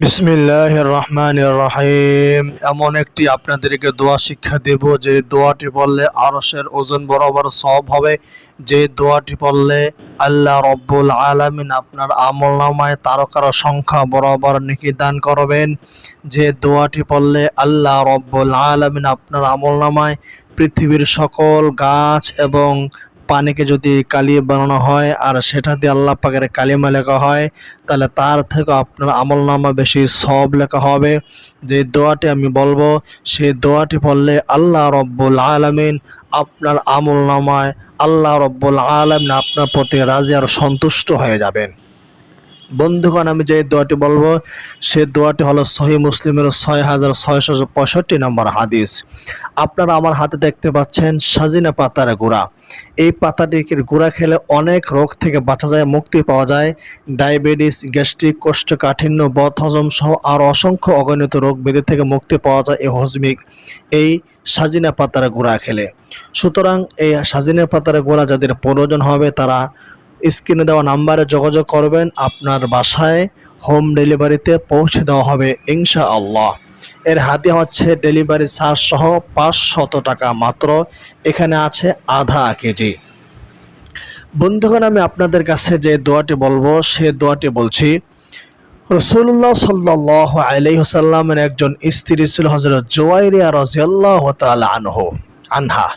বিসমিল্লাহ রহমান রহিম এমন একটি আপনাদেরকে দোয়া শিক্ষা দেব, যে দোয়াটি পড়লে আরসের ওজন বরাবর সব হবে। যে দোয়াটি পড়লে আল্লাহ রব্বুল আলামিন আপনার আমল নামায় তারকার সংখ্যা বরাবর নিকি দান করবেন। যে দোয়াটি পড়লে আল্লাহ রব্বুল আলামিন আপনার আমল নামায় পৃথিবীর সকল গাছ এবং পানিকে যদি কালিয়ে বানানো হয় আর সেটা দিয়ে আল্লাহ পাকের কালিমা লেখা হয়, তাহলে তার থেকে আপনার আমল নামা বেশি সব লেখা হবে। যে দোয়াটি আমি বলব, সেই দোয়াটি পড়লে আল্লাহ রব্বুল আলমিন আপনার আমল নামায় আল্লাহ রব্বুল আলমিন আপনার প্রতি রাজি আর সন্তুষ্ট হয়ে যাবেন। বন্ধুগণ, আমি যে দোয়াটি বলব, সে দোয়াটি হলো সহি মুসলিমের ছয় হাজার ছয়শো পঁয়ষট্টি নম্বর হাদিস। আপনারা আমার হাতে দেখতে পাচ্ছেন সাজিনা পাতার গুঁড়া। এই পাতাটির গুঁড়া খেলে অনেক রোগ থেকে বাঁচা যায়, মুক্তি পাওয়া যায়। ডায়াবেটিস, গ্যাস্ট্রিক, কোষ্ঠকাঠিন্য, বদ হজম সহ আর অসংখ্য অগণিত রোগ ব্যাধি থেকে মুক্তি পাওয়া যায় এই হজমিক, এই সাজিনা পাতার গুঁড়া খেলে। সুতরাং এই সাজিনা পাতার গুঁড়া যাদের প্রয়োজন হবে, তারা স্ক্রিনে দেওয়া নাম্বারে যোগাযোগ করবেন। আপনার বাসায় হোম ডেলিভারিতে পৌঁছে দেওয়া হবে ইনশা আল্লাহ এর হাতে হচ্ছে ডেলিভারি চার্জ সহ পাঁচশত টাকা মাত্র। এখানে আছে আধা কেজি। বন্ধুগণ, আমি আপনাদের কাছে যে দোয়াটি বলব, সে দোয়াটি বলছি রসুল্লাহ সাল্লাহ আলহিহসাল্লামের একজন স্ত্রী ছিল হজরত জোয়াইরিয়া রাজিয়াল্লাহ তাআলা আনহু, আনহা।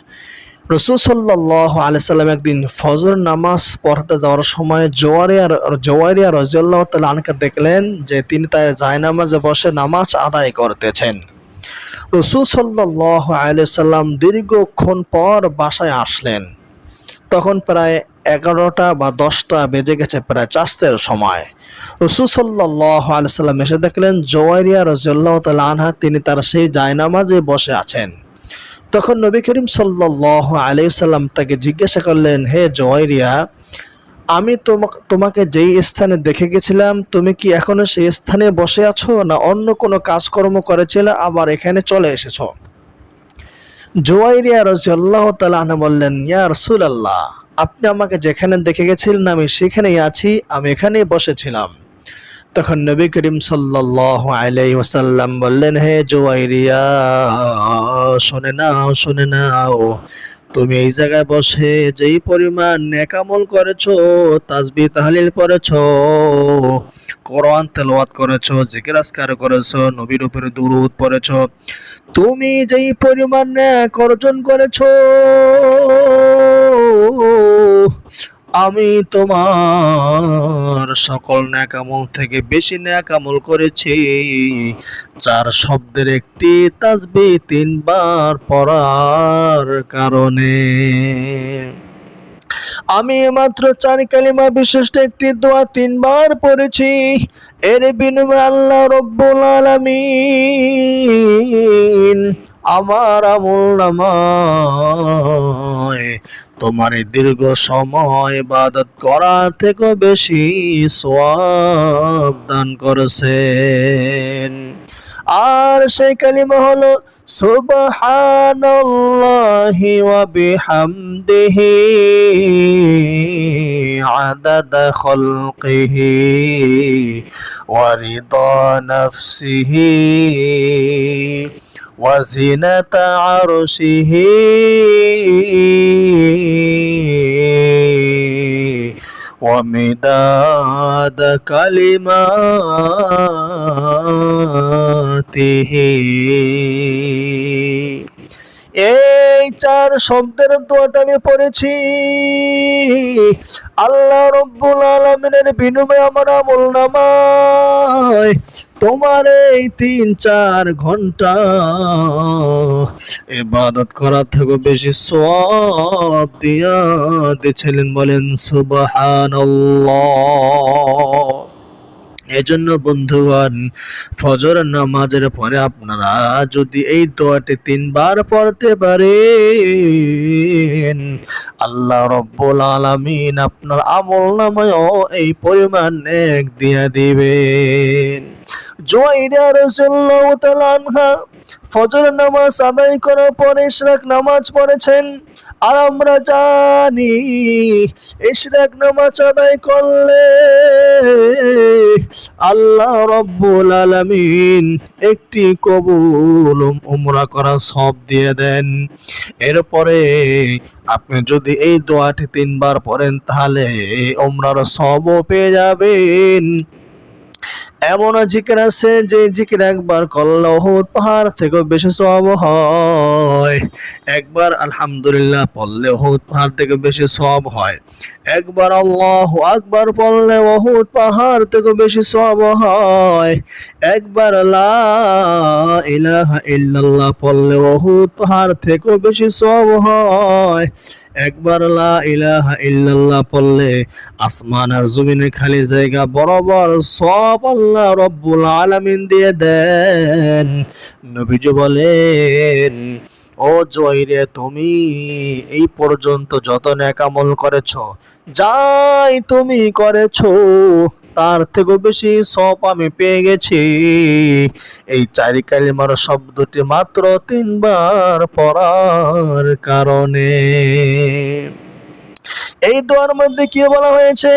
রসুল সাল্লাহ আলাইসাল্লাম একদিন ফজর নামাজ পড়তে যাওয়ার সময় জোয়ারিয়া জোয়ারিয়া রাজিয়াল্লাহ তাআলা আনকে দেখলেন যে তিনি তার জায়নামাজে বসে নামাজ আদায় করতেছেন। রসুল সাল্লাহ আলাইসাল্লাম দীর্ঘক্ষণ পর বাসায় আসলেন। তখন প্রায় এগারোটা বা দশটা বেজে গেছে, প্রায় চাষের সময়। রসুল সাল্লাহ আলাইসাল্লাম এসে দেখলেন জোয়ারিয়া রাজিয়াল্লাহ তাআলা আনহা তিনি তার সেই জায়নামাজে বসে আছেন। তখন নবী করিম সাল্লাহ আলাইসাল্লাম তাকে জিজ্ঞাসা করলেন, হে জয়রিয়া আমি তোমাকে যেই স্থানে দেখে গেছিলাম, তুমি কি এখনও সেই স্থানে বসে আছো না অন্য কোনো কাজকর্ম করেছিলে, আবার এখানে চলে এসেছ? জোয়াইরিয়া রাজিয়াল্লাহ তাআলা বললেন, ইয়া রাসূলুল্লাহ, আপনি আমাকে যেখানে দেখে গেছিলেন, আমি সেখানেই আছি, আমি এখানেই বসেছিলাম। তখন নবী করিম সাল্লাহ আলাই ওসাল্লাম বললেন, হে জোয়াইরিয়া শোনে নাও শোনে নাও। তুমি এই জায়গায় বসে যেই পরিমাণ নেকামল করেছ, তাজবি, তাহলিল পড়েছো, কোরআন তেলাওয়াত করেছ, জিকির আজকার করেছ, নবীর উপরে দুরুদ পড়েছো, তুমি যেই পরিমাণ ন্যাক অর্জন করেছ আমি তোমার সকল ন্যাকামল থেকে বেশি ন্যাকামল করেছি। চার শব্দের একটি তাজবি তিনবার পড়ার কারণে। আমি মাত্র চার কালিমা বিশিষ্ট একটি দোয়া তিনবার পড়েছি। এর বিনিময়ে আল্লাহ রব্বুল আলামিন আমার আমল নামায়। তোমার দীর্ঘ সময় ইবাদত করা থেকে বেশি সওয়াব দান করেছেন। আর সেই কালিমা হলো, সুবহানাল্লাহি ওয়া বিহামদিহি খালকিহি ওয়া রিদা নাফসিহি। وزنة عرشه ومداد كلماته এই চার শব্দের দোয়াটা আমি পড়েছি। আল্লাহ রব্বুল আলমিনের বিনিময়ে আমার আমল নামায়। তোমার এই তিন চার ঘণ্টা ইবাদত করা থেকে বেশি সব দিয়া দিয়েছিলেন বলেন, সুবহানাল্লাহ। এজন্য বন্ধুগণ, ফজর নামাজের পরে আপনারা যদি এই দোয়াটি তিনবার পড়তে পারেন, আল্লাহ রব্বুল আলামিন আপনার আমল নামায় এই পরিমাণ এক দিয়া দিবেন। জুয়াইরা রাদিয়াল্লাহু তাআলা ফজর নামাজ আদায় করার পরে ইশরাক নামাজ পড়েছেন। আর আমরা জানি ইশরাক নামাজ আদায় করলে আল্লাহ রব্বুল আলামিন একটি কবুল উমরা করা সব দিয়ে দেন। এরপরে আপনি যদি এই দোয়াটি তিনবার পড়েন, তাহলে উমরার সবও পেয়ে যাবেন। এমন জিকির আছে যে জিকির একবার করলে পাহাড় থেকে বেশি সব হয়। একবার আলহামদুলিল্লাহ পড়লে ওহুদ পাহাড় থেকে বেশি সব হয়। একবার আল্লাহ আকবার পড়লে ওহুদ পাহাড় থেকে বেশি সব হয়। একবার লা ইলাহা ইল্লাল্লাহ পড়লে ওহুদ পাহাড় থেকে বেশি সব হয়। একবার লা ইলাহা ইল্লাল্লাহ পড়লে আসমান আর জমিনের খালি জায়গা বরাবর সব আল্লাহ রব্বুল আলামিন দিয়ে দেন। নবীজ বলেন, ও জয়রে তুমি এই পর্যন্ত যত নেকামল করেছ, যাই তুমি করেছ তার থেকেও বেশি সব আমি পেয়ে গেছি। এই চারি কালিমার শব্দটি মাত্র তিনবার পড়ার কারণে। এই দোয়ার মধ্যে কি বলা হয়েছে?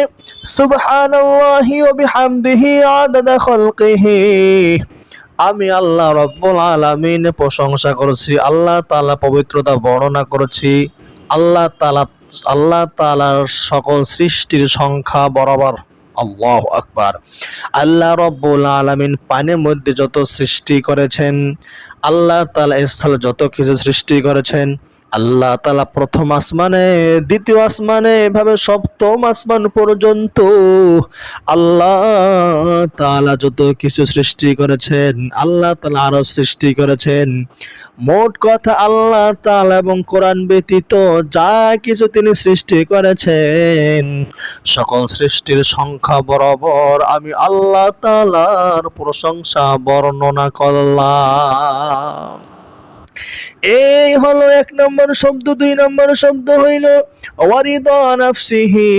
সুবহানাল্লাহি ওয়া বিহামদিহি আদাদা খালকিহি। আমি আল্লাহ রব্বুল আলামিন প্রশংসা করছি, আল্লাহ তাআলা পবিত্রতা বর্ণনা করছি। আল্লাহ তাআলা, আল্লাহ তাআলার সকল সৃষ্টির সংখ্যা বরাবর। আল্লাহ আকবার। আল্লাহ রব্বুল আলামিন পানির মধ্যে যত সৃষ্টি করেছেন, আল্লাহ তালা স্থলে যত কিছু সৃষ্টি করেছেন আল্লাহ তালা প্রথম আসমানে, দ্বিতীয় আসমানে, এভাবে সপ্তম আসমান পর্যন্ত আল্লাহ তালা যত কিছু সৃষ্টি করেছেন, আল্লাহ তালা আরও সৃষ্টি করেছেন। মোট কথা আল্লাহ তালা এবং কোরআন ব্যতীত যা কিছু তিনি সৃষ্টি করেছেন, সকল সৃষ্টির সংখ্যা বরাবর আমি আল্লাহ তালার প্রশংসা বর্ণনা করলাম। এই হলো এক নম্বর শব্দ, দুই নম্বর শব্দ হইল, ওয়ারিদা নাফসিহি।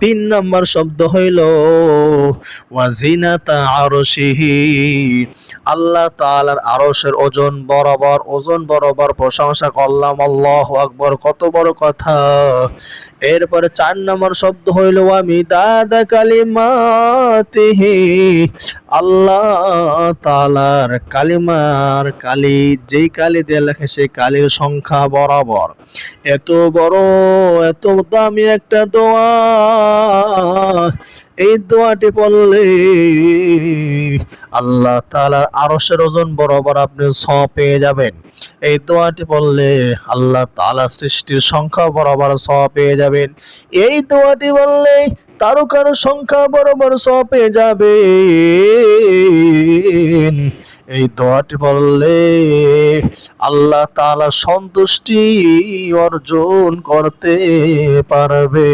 তিন নম্বর শব্দ হইল ওয়াজিনাতা আরশিহি। আল্লাহ তাআলার আরশের ওজন বরাবর ওজন বরাবর প্রশংসা করলাম, আল্লাহ আকবর, কত বড় কথা। এরপরে চার নম্বর শব্দ হইল, আমি দাদা কালিমাতিহি, আল্লাহ তালার কালিমার কালি, যেই কালি দিয়ে লেখে সেই কালির সংখ্যা বরাবর। এত বড়, এত দামি একটা দোয়া এই দোয়াটি পড়লে আল্লাহ তালার আরশের ওজন বরাবর আপনি ছ পেয়ে যাবেন। এই দোয়াটি পড়লে আল্লাহ তালা সৃষ্টির সংখ্যা বরাবর স পেয়ে যাবেন। এই দোয়াটি বললে তারকার সংখ্যা বরাবর স পেয়ে যাবে এই দোয়াটি বললে আল্লাহ তালা সন্তুষ্টি অর্জন করতে পারবে